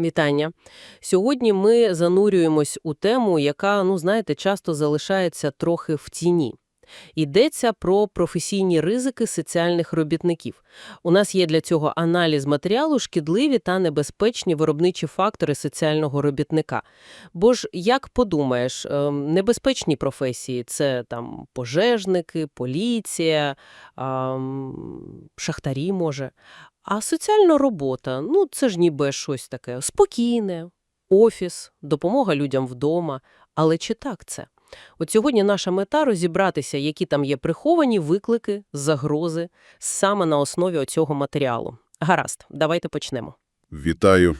Вітання. Сьогодні ми занурюємось у тему, яка, ну знаєте, часто залишається трохи в тіні. Йдеться про професійні ризики соціальних робітників. У нас є для цього аналіз матеріалу шкідливі та небезпечні виробничі фактори соціального робітника. Бо ж, як подумаєш, ем, небезпечні професії – це там пожежники, поліція, шахтарі, може. А соціальна робота, ну це ж ніби щось таке спокійне, офіс, допомога людям вдома. Але чи так це? От сьогодні наша мета – розібратися, які там є приховані виклики, загрози саме на основі оцього матеріалу. Гаразд, давайте почнемо. Вітаю.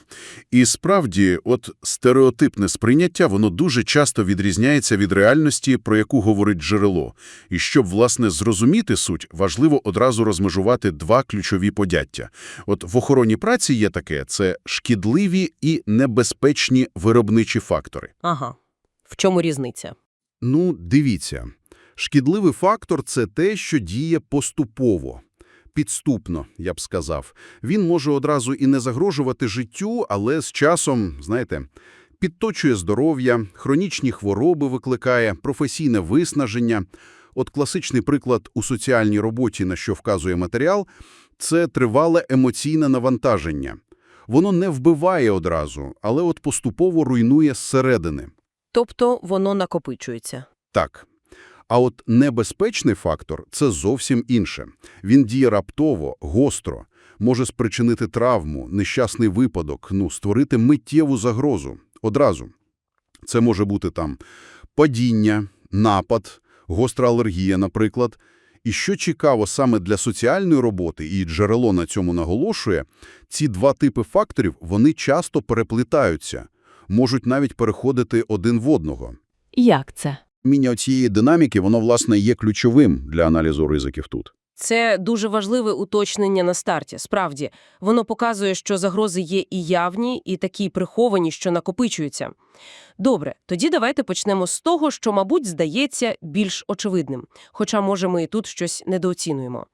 І справді, от стереотипне сприйняття, воно дуже часто відрізняється від реальності, про яку говорить джерело. І щоб, власне, зрозуміти суть, важливо одразу розмежувати два ключові подяття. От в охороні праці є таке – це шкідливі і небезпечні виробничі фактори. Ага. В чому різниця? Ну, дивіться. Шкідливий фактор – це те, що діє поступово. Підступно, я б сказав. Він може одразу і не загрожувати життю, але з часом, знаєте, підточує здоров'я, хронічні хвороби викликає, професійне виснаження. От класичний приклад у соціальній роботі, на що вказує матеріал, це тривале емоційне навантаження. Воно не вбиває одразу, але от поступово руйнує зсередини. Тобто воно накопичується. Так. А от небезпечний фактор – це зовсім інше. Він діє раптово, гостро, може спричинити травму, нещасний випадок, ну, створити миттєву загрозу. Одразу. Це може бути там падіння, напад, гостра алергія, наприклад. І що цікаво саме для соціальної роботи, і джерело на цьому наголошує, ці два типи факторів, вони часто переплітаються, можуть навіть переходити один в одного. Як це? Міння цієї динаміки, воно, власне, є ключовим для аналізу ризиків тут. Це дуже важливе уточнення на старті. Справді, воно показує, що загрози є і явні, і такі приховані, що накопичуються. Добре, тоді давайте почнемо з того, що, мабуть, здається більш очевидним, хоча, може, ми і тут щось недооцінуємо.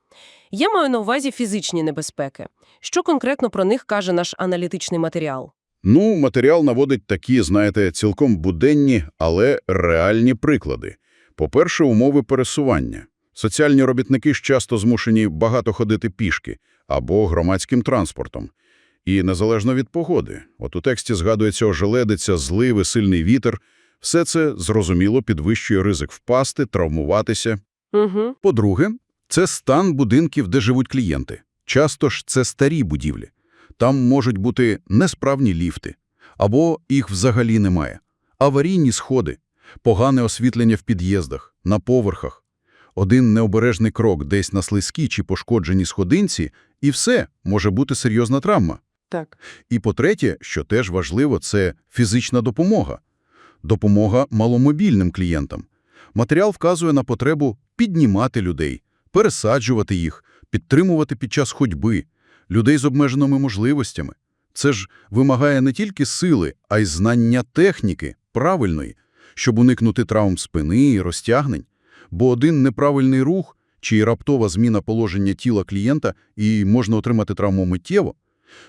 Я маю на увазі фізичні небезпеки. Що конкретно про них каже наш аналітичний матеріал? Ну, матеріал наводить такі, знаєте, цілком буденні, але реальні приклади. По-перше, умови пересування. Соціальні робітники ж часто змушені багато ходити пішки або громадським транспортом. І незалежно від погоди. От у тексті згадується ожеледиця, зливи, сильний вітер. Все це, зрозуміло, підвищує ризик впасти, травмуватися. Угу. По-друге, це стан будинків, де живуть клієнти. Часто ж це старі будівлі. Там можуть бути несправні ліфти, або їх взагалі немає, аварійні сходи, погане освітлення в під'їздах, на поверхах. Один необережний крок десь на слизькій чи пошкодженій сходинці, і все, може бути серйозна травма. Так. І по-третє, що теж важливо, це фізична допомога. Допомога маломобільним клієнтам. Матеріал вказує на потребу піднімати людей, пересаджувати їх, підтримувати під час ходьби, людей з обмеженими можливостями. Це ж вимагає не тільки сили, а й знання техніки, правильної, щоб уникнути травм спини і розтягнень. Бо один неправильний рух чи раптова зміна положення тіла клієнта і можна отримати травму миттєво.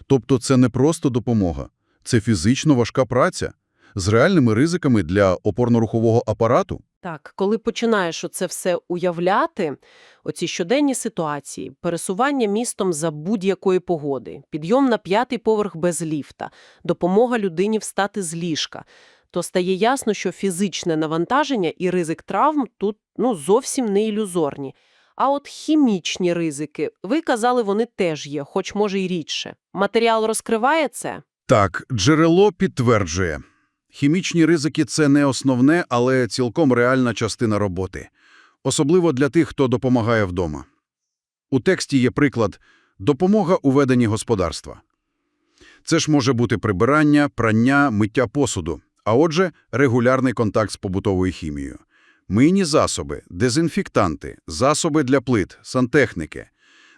Тобто це не просто допомога, це фізично важка праця з реальними ризиками для опорно-рухового апарату. Так, коли починаєш оце все уявляти, оці щоденні ситуації, пересування містом за будь-якої погоди, підйом на п'ятий поверх без ліфта, допомога людині встати з ліжка, то стає ясно, що фізичне навантаження і ризик травм тут ну, зовсім не ілюзорні. А от хімічні ризики, ви казали, вони теж є, хоч може й рідше. Матеріал розкриває це? Так, джерело підтверджує. Хімічні ризики – це не основне, але цілком реальна частина роботи. Особливо для тих, хто допомагає вдома. У тексті є приклад «допомога у веденні господарства». Це ж може бути прибирання, прання, миття посуду, а отже, регулярний контакт з побутовою хімією. Мийні засоби, дезінфектанти, засоби для плит, сантехніки.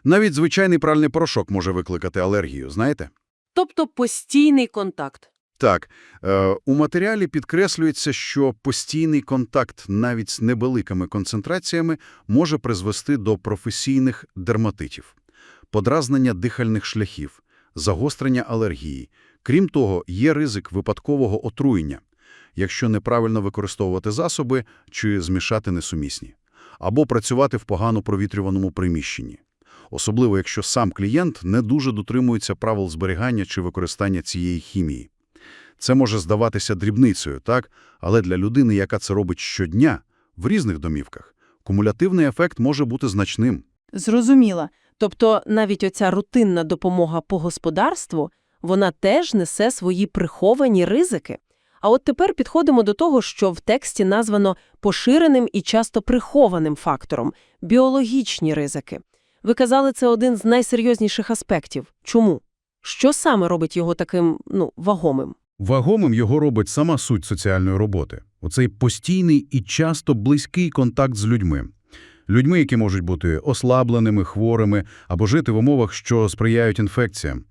Навіть звичайний пральний порошок може викликати алергію, знаєте? Тобто постійний контакт. Так, е, у матеріалі підкреслюється, що постійний контакт навіть з невеликими концентраціями може призвести до професійних дерматитів, подразнення дихальних шляхів, загострення алергії. Крім того, є ризик випадкового отруєння, якщо неправильно використовувати засоби чи змішати несумісні, або працювати в погано провітрюваному приміщенні. Особливо, якщо сам клієнт не дуже дотримується правил зберігання чи використання цієї хімії. Це може здаватися дрібницею, так? Але для людини, яка це робить щодня, в різних домівках, кумулятивний ефект може бути значним. Зрозуміла. Тобто навіть оця рутинна допомога по господарству, вона теж несе свої приховані ризики. А от тепер підходимо до того, що в тексті названо поширеним і часто прихованим фактором – біологічні ризики. Ви казали, це один з найсерйозніших аспектів. Чому? Що саме робить його таким, ну, вагомим? Вагомим його робить сама суть соціальної роботи. Оцей постійний і часто близький контакт з людьми. Людьми, які можуть бути ослабленими, хворими або жити в умовах, що сприяють інфекціям.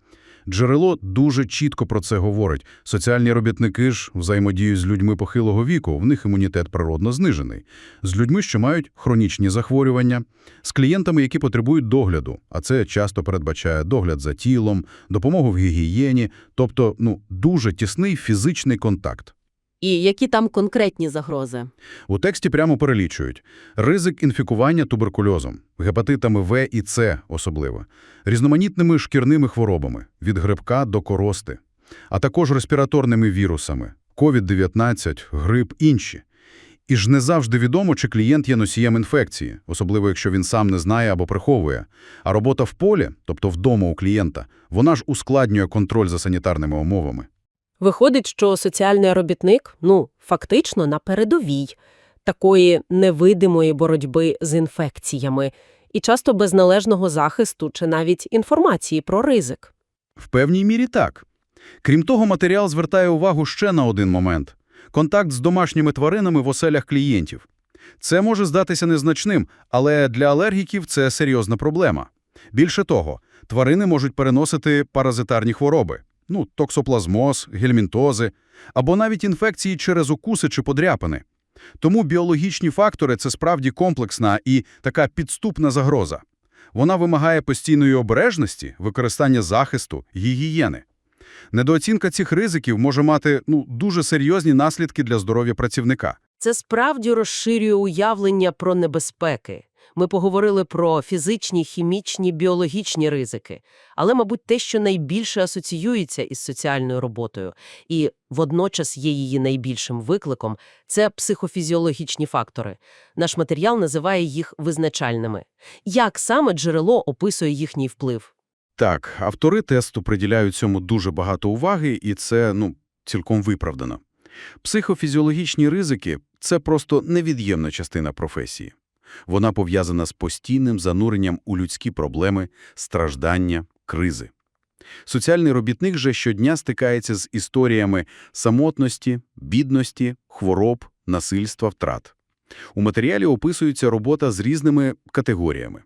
Джерело дуже чітко про це говорить. Соціальні робітники ж взаємодіють з людьми похилого віку, в них імунітет природно знижений. З людьми, що мають хронічні захворювання, з клієнтами, які потребують догляду, а це часто передбачає догляд за тілом, допомогу в гігієні, тобто ну, дуже тісний фізичний контакт. І які там конкретні загрози? У тексті прямо перелічують ризик інфікування туберкульозом, гепатитами В і С особливо, різноманітними шкірними хворобами від грибка до корости, а також респіраторними вірусами, COVID-19, грип, інші. І ж не завжди відомо, чи клієнт є носієм інфекції, особливо якщо він сам не знає або приховує. А робота в полі, тобто вдома у клієнта, вона ж ускладнює контроль за санітарними умовами. Виходить, що соціальний робітник, ну, фактично на передовій такої невидимої боротьби з інфекціями і часто без належного захисту чи навіть інформації про ризик. В певній мірі так. Крім того, матеріал звертає увагу ще на один момент – контакт з домашніми тваринами в оселях клієнтів. Це може здатися незначним, але для алергіків це серйозна проблема. Більше того, тварини можуть переносити паразитарні хвороби, ну, токсоплазмоз, гельмінтози, або навіть інфекції через укуси чи подряпини. Тому біологічні фактори – це справді комплексна і така підступна загроза. Вона вимагає постійної обережності, використання захисту, гігієни. Недооцінка цих ризиків може мати ну, дуже серйозні наслідки для здоров'я працівника. Це справді розширює уявлення про небезпеки. Ми поговорили про фізичні, хімічні, біологічні ризики, але, мабуть, те, що найбільше асоціюється із соціальною роботою і водночас є її найбільшим викликом, це психофізіологічні фактори. Наш матеріал називає їх визначальними. Як саме джерело описує їхній вплив? Так, автори тесту приділяють цьому дуже багато уваги, і це, ну, цілком виправдано. Психофізіологічні ризики – це просто невід'ємна частина професії. Вона пов'язана з постійним зануренням у людські проблеми, страждання, кризи. Соціальний робітник же щодня стикається з історіями самотності, бідності, хвороб, насильства, втрат. У матеріалі описується робота з різними категоріями.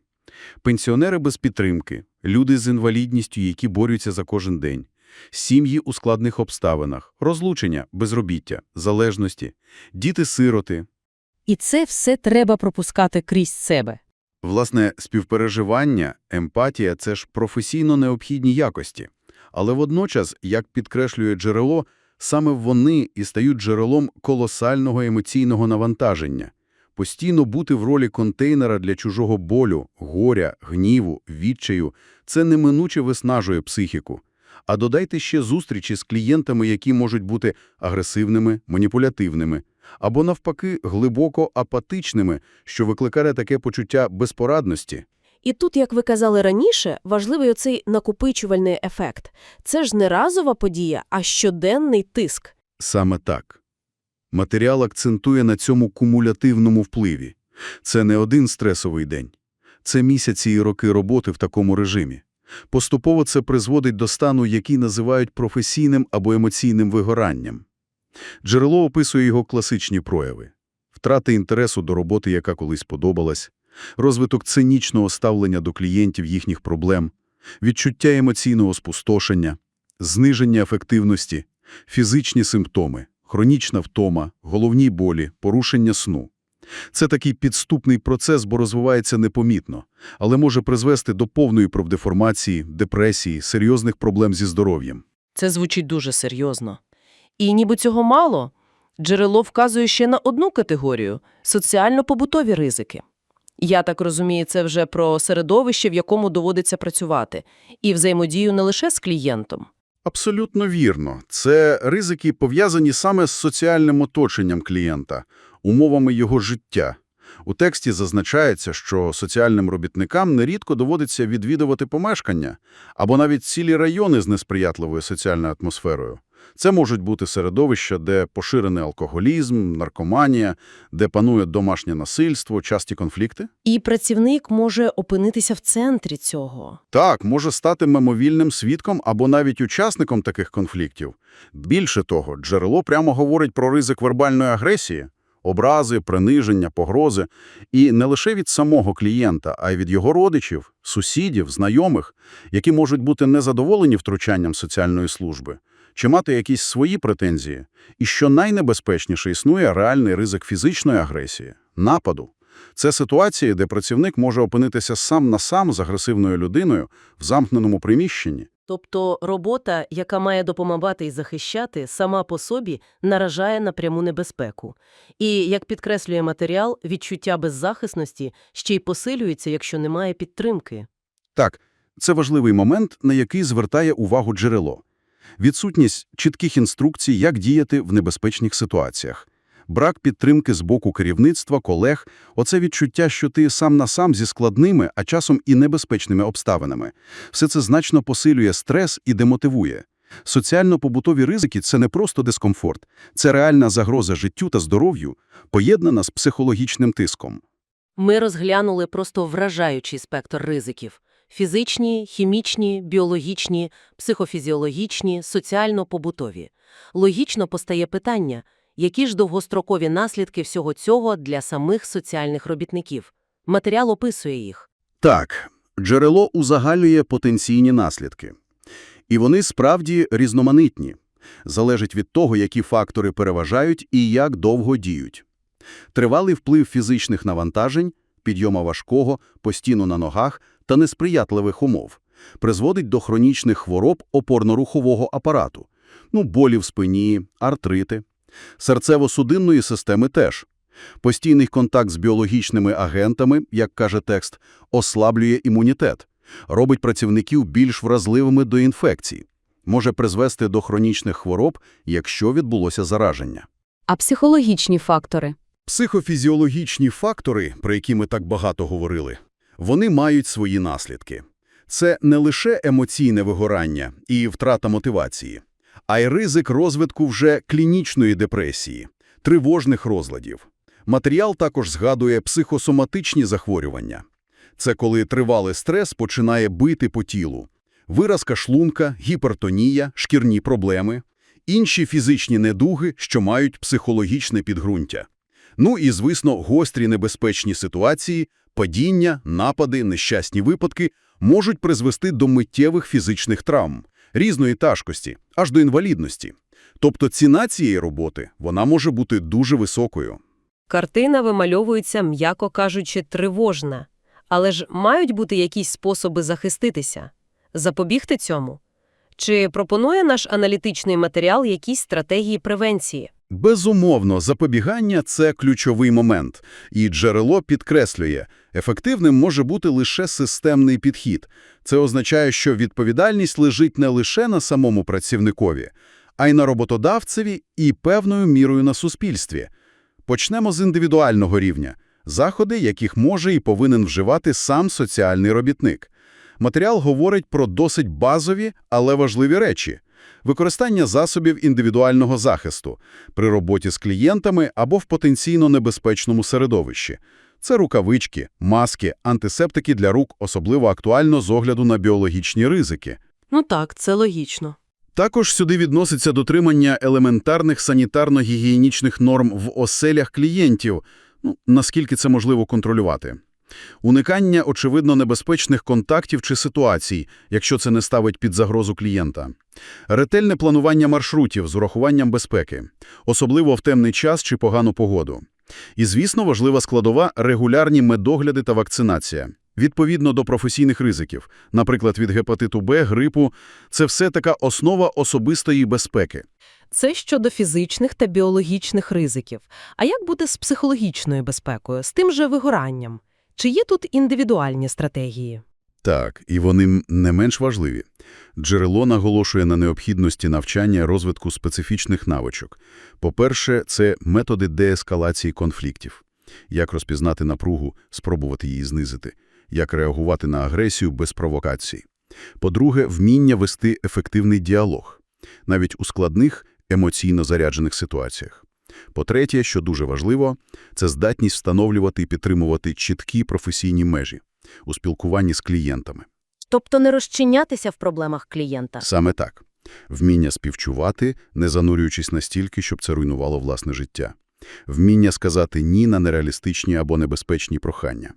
Пенсіонери без підтримки, люди з інвалідністю, які борються за кожен день, сім'ї у складних обставинах, розлучення, безробіття, залежності, діти-сироти. І це все треба пропускати крізь себе. Власне, співпереживання, емпатія – це ж професійно необхідні якості. Але водночас, як підкреслює джерело, саме вони і стають джерелом колосального емоційного навантаження. Постійно бути в ролі контейнера для чужого болю, горя, гніву, відчаю – це неминуче виснажує психіку. А додайте ще зустрічі з клієнтами, які можуть бути агресивними, маніпулятивними, або навпаки глибоко апатичними, що викликає таке почуття безпорадності. І тут, як ви казали раніше, важливий оцей накопичувальний ефект. Це ж не разова подія, а щоденний тиск. Саме так. Матеріал акцентує на цьому кумулятивному впливі. Це не один стресовий день. Це місяці і роки роботи в такому режимі. Поступово це призводить до стану, який називають професійним або емоційним вигоранням. Джерело описує його класичні прояви. Втрати інтересу до роботи, яка колись подобалась, розвиток цинічного ставлення до клієнтів їхніх проблем, відчуття емоційного спустошення, зниження ефективності, Фізичні симптоми – хронічна втома, головні болі, порушення сну. Це такий підступний процес, бо розвивається непомітно, але може призвести до повної профдеформації, депресії, серйозних проблем зі здоров'ям. Це звучить дуже серйозно. І ніби цього мало, джерело вказує ще на одну категорію – соціально-побутові ризики. Я так розумію, це вже про середовище, в якому доводиться працювати, і взаємодію не лише з клієнтом. Абсолютно вірно. Це ризики пов'язані саме з соціальним оточенням клієнта, умовами його життя. У тексті зазначається, що соціальним робітникам нерідко доводиться відвідувати помешкання або навіть цілі райони з несприятливою соціальною атмосферою. Це можуть бути середовища, де поширений алкоголізм, наркоманія, де панує домашнє насильство, часті конфлікти. І працівник може опинитися в центрі цього. Так, може стати мимовільним свідком або навіть учасником таких конфліктів. Більше того, джерело прямо говорить про ризик вербальної агресії, образи, приниження, погрози. І не лише від самого клієнта, а й від його родичів, сусідів, знайомих, які можуть бути незадоволені втручанням соціальної служби, чи мати якісь свої претензії. І що найнебезпечніше існує реальний ризик фізичної агресії, нападу. Це ситуації, де працівник може опинитися сам на сам з агресивною людиною в замкненому приміщенні. Тобто робота, яка має допомагати і захищати, сама по собі наражає на пряму небезпеку. І, як підкреслює матеріал, відчуття беззахисності ще й посилюється, якщо немає підтримки. Так, це важливий момент, на який звертає увагу джерело. Відсутність чітких інструкцій, як діяти в небезпечних ситуаціях. Брак підтримки з боку керівництва, колег – оце відчуття, що ти сам на сам зі складними, а часом і небезпечними обставинами. Все це значно посилює стрес і демотивує. Соціально-побутові ризики – це не просто дискомфорт, це реальна загроза життю та здоров'ю, поєднана з психологічним тиском. Ми розглянули просто вражаючий спектр ризиків – фізичні, хімічні, біологічні, психофізіологічні, соціально-побутові. Логічно постає питання – які ж довгострокові наслідки всього цього для самих соціальних робітників? Матеріал описує їх. Так, джерело узагальнює потенційні наслідки. І вони справді різноманітні. Залежить від того, які фактори переважають і як довго діють. Тривалий вплив фізичних навантажень, підйома важкого, постійно на ногах та несприятливих умов призводить до хронічних хвороб опорно-рухового апарату, ну, болі в спині, артрити. Серцево-судинної системи теж. Постійний контакт з біологічними агентами, як каже текст, ослаблює імунітет, робить працівників більш вразливими до інфекцій, може призвести до хронічних хвороб, якщо відбулося зараження. А психологічні фактори? Психофізіологічні фактори, про які ми так багато говорили, вони мають свої наслідки. Це не лише емоційне вигорання і втрата мотивації, а й ризик розвитку вже клінічної депресії, тривожних розладів. Матеріал також згадує психосоматичні захворювання. Це коли тривалий стрес починає бити по тілу. Виразка шлунка, гіпертонія, шкірні проблеми, інші фізичні недуги, що мають психологічне підґрунтя. Ну і, звісно, гострі небезпечні ситуації, падіння, напади, нещасні випадки можуть призвести до миттєвих фізичних травм, різної тяжкості, аж до інвалідності. Тобто ціна цієї роботи, вона може бути дуже високою. Картина вимальовується, м'яко кажучи, тривожна. Але ж мають бути якісь способи захиститися, запобігти цьому? Чи пропонує наш аналітичний матеріал якісь стратегії превенції? Безумовно, запобігання – це ключовий момент, і джерело підкреслює, ефективним може бути лише системний підхід. Це означає, що відповідальність лежить не лише на самому працівникові, а й на роботодавцеві і певною мірою на суспільстві. Почнемо з індивідуального рівня – заходи, яких може і повинен вживати сам соціальний робітник. Матеріал говорить про досить базові, але важливі речі – використання засобів індивідуального захисту при роботі з клієнтами або в потенційно небезпечному середовищі. Це рукавички, маски, антисептики для рук особливо актуально з огляду на біологічні ризики. Ну так, це логічно. Також сюди відноситься дотримання елементарних санітарно-гігієнічних норм в оселях клієнтів, ну, наскільки це можливо контролювати. Уникання, очевидно, небезпечних контактів чи ситуацій, якщо це не ставить під загрозу клієнта. Ретельне планування маршрутів з урахуванням безпеки, особливо в темний час чи погану погоду. І, звісно, важлива складова – регулярні медогляди та вакцинація. Відповідно до професійних ризиків, наприклад, від гепатиту Б, грипу, це все така основа особистої безпеки. Це щодо фізичних та біологічних ризиків. А як бути з психологічною безпекою, з тим же вигоранням? Чи є тут індивідуальні стратегії? Так, і вони не менш важливі. Джерело наголошує на необхідності навчання розвитку специфічних навичок. По-перше, це методи деескалації конфліктів. Як розпізнати напругу, спробувати її знизити. Як реагувати на агресію без провокацій. По-друге, вміння вести ефективний діалог. Навіть у складних, емоційно заряджених ситуаціях. По-третє, що дуже важливо, це здатність встановлювати і підтримувати чіткі професійні межі у спілкуванні з клієнтами. Тобто не розчинятися в проблемах клієнта. Саме так. Вміння співчувати, не занурюючись настільки, щоб це руйнувало власне життя. Вміння сказати «ні» на нереалістичні або небезпечні прохання.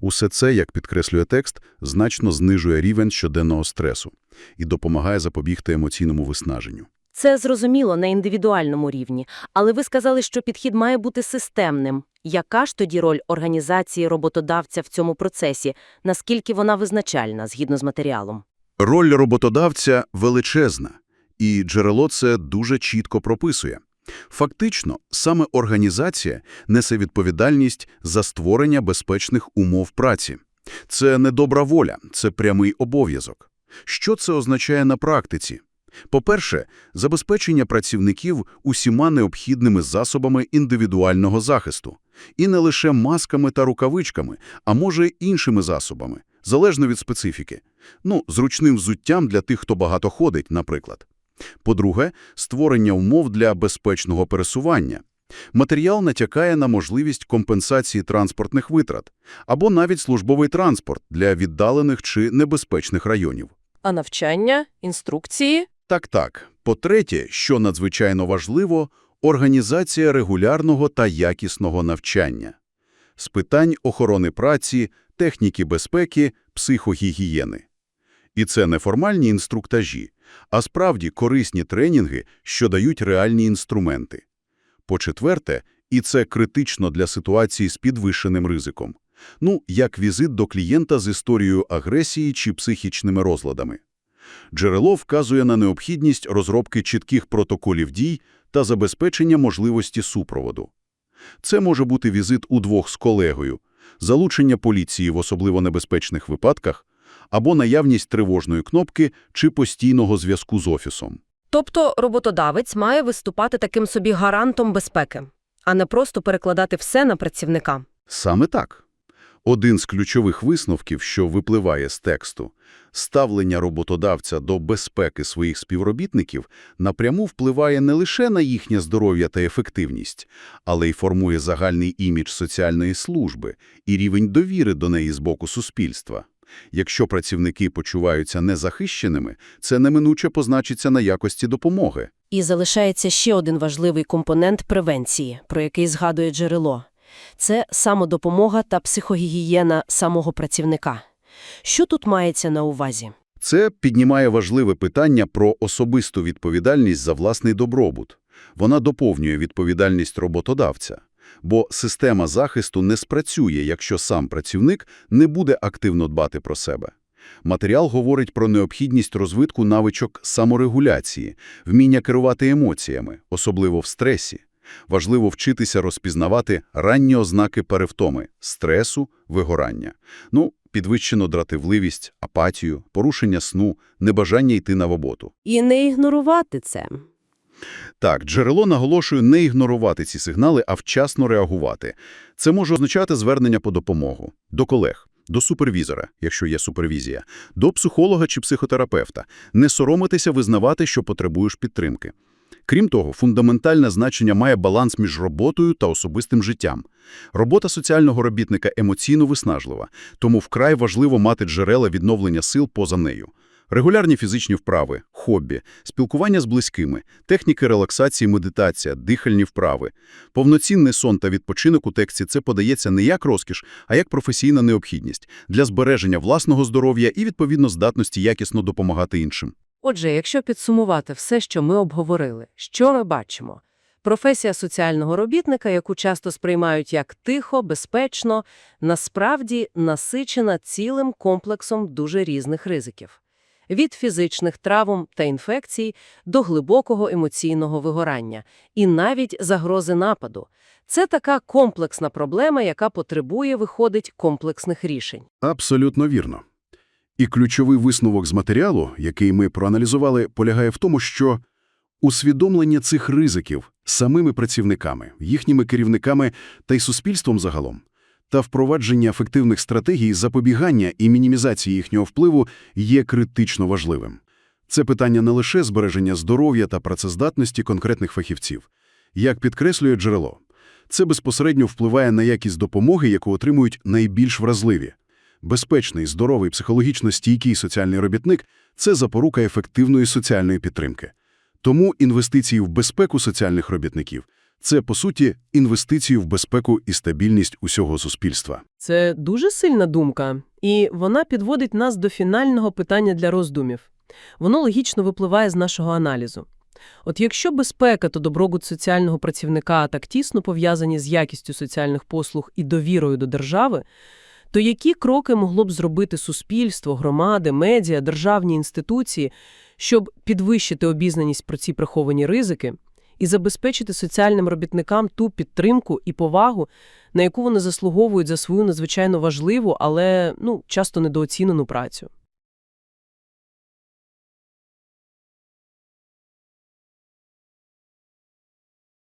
Усе це, як підкреслює текст, значно знижує рівень щоденного стресу і допомагає запобігти емоційному виснаженню. Це зрозуміло на індивідуальному рівні, але ви сказали, що підхід має бути системним. Яка ж тоді роль організації роботодавця в цьому процесі? Наскільки вона визначальна, згідно з матеріалом? Роль роботодавця величезна, і джерело це дуже чітко прописує. Фактично, саме організація несе відповідальність за створення безпечних умов праці. Це не добра воля, це прямий обов'язок. Що це означає на практиці? По-перше, забезпечення працівників усіма необхідними засобами індивідуального захисту. І не лише масками та рукавичками, а може іншими засобами, залежно від специфіки. Ну, зручним взуттям для тих, хто багато ходить, наприклад. По-друге, створення умов для безпечного пересування. Матеріал натякає на можливість компенсації транспортних витрат або навіть службовий транспорт для віддалених чи небезпечних районів. А навчання, інструкції? Так-так. По-третє, що надзвичайно важливо – організація регулярного та якісного навчання. З питань охорони праці, техніки безпеки, психогігієни. І це не формальні інструктажі, а справді корисні тренінги, що дають реальні інструменти. По-четверте, і це критично для ситуації з підвищеним ризиком. Ну, як візит до клієнта з історією агресії чи психічними розладами. Джерело вказує на необхідність розробки чітких протоколів дій та забезпечення можливості супроводу. Це може бути візит удвох з колегою, залучення поліції в особливо небезпечних випадках або наявність тривожної кнопки чи постійного зв'язку з офісом. Тобто роботодавець має виступати таким собі гарантом безпеки, а не просто перекладати все на працівника. Саме так. Один з ключових висновків, що випливає з тексту – ставлення роботодавця до безпеки своїх співробітників напряму впливає не лише на їхнє здоров'я та ефективність, але й формує загальний імідж соціальної служби і рівень довіри до неї з боку суспільства. Якщо працівники почуваються незахищеними, це неминуче позначиться на якості допомоги. І залишається ще один важливий компонент превенції, про який згадує джерело. Це самодопомога та психогігієна самого працівника. Що тут мається на увазі? Це піднімає важливе питання про особисту відповідальність за власний добробут. Вона доповнює відповідальність роботодавця. Бо система захисту не спрацює, якщо сам працівник не буде активно дбати про себе. Матеріал говорить про необхідність розвитку навичок саморегуляції, вміння керувати емоціями, особливо в стресі. Важливо вчитися розпізнавати ранні ознаки перевтоми, стресу, вигорання. Ну, підвищену дратівливість, апатію, порушення сну, небажання йти на роботу. І не ігнорувати це. Так, джерело наголошує не ігнорувати ці сигнали, а вчасно реагувати. Це може означати звернення по допомогу до колег, до супервізора, якщо є супервізія, до психолога чи психотерапевта. Не соромитися визнавати, що потребуєш підтримки. Крім того, фундаментальне значення має баланс між роботою та особистим життям. Робота соціального робітника емоційно виснажлива, тому вкрай важливо мати джерела відновлення сил поза нею. Регулярні фізичні вправи, хобі, спілкування з близькими, техніки релаксації, медитація, дихальні вправи. Повноцінний сон та відпочинок у тексті це подається не як розкіш, а як професійна необхідність для збереження власного здоров'я і, відповідно, здатності якісно допомагати іншим. Отже, якщо підсумувати все, що ми обговорили, що ми бачимо? Професія соціального робітника, яку часто сприймають як тихо, безпечно, насправді насичена цілим комплексом дуже різних ризиків. Від фізичних травм та інфекцій до глибокого емоційного вигорання і навіть загрози нападу. Це така комплексна проблема, яка потребує, виходить, комплексних рішень. Абсолютно вірно. І ключовий висновок з матеріалу, який ми проаналізували, полягає в тому, що усвідомлення цих ризиків самими працівниками, їхніми керівниками та й суспільством загалом, та впровадження ефективних стратегій запобігання і мінімізації їхнього впливу є критично важливим. Це питання не лише збереження здоров'я та працездатності конкретних фахівців. Як підкреслює джерело, це безпосередньо впливає на якість допомоги, яку отримують найбільш вразливі. Безпечний, здоровий, психологічно стійкий соціальний робітник – це запорука ефективної соціальної підтримки. Тому інвестиції в безпеку соціальних робітників – це, по суті, інвестиції в безпеку і стабільність усього суспільства. Це дуже сильна думка, і вона підводить нас до фінального питання для роздумів. Воно логічно випливає з нашого аналізу. От якщо безпека та добробут соціального працівника так тісно пов'язані з якістю соціальних послуг і довірою до держави, то які кроки могло б зробити суспільство, громади, медіа, державні інституції, щоб підвищити обізнаність про ці приховані ризики і забезпечити соціальним робітникам ту підтримку і повагу, на яку вони заслуговують за свою надзвичайно важливу, але ну, часто недооцінену працю?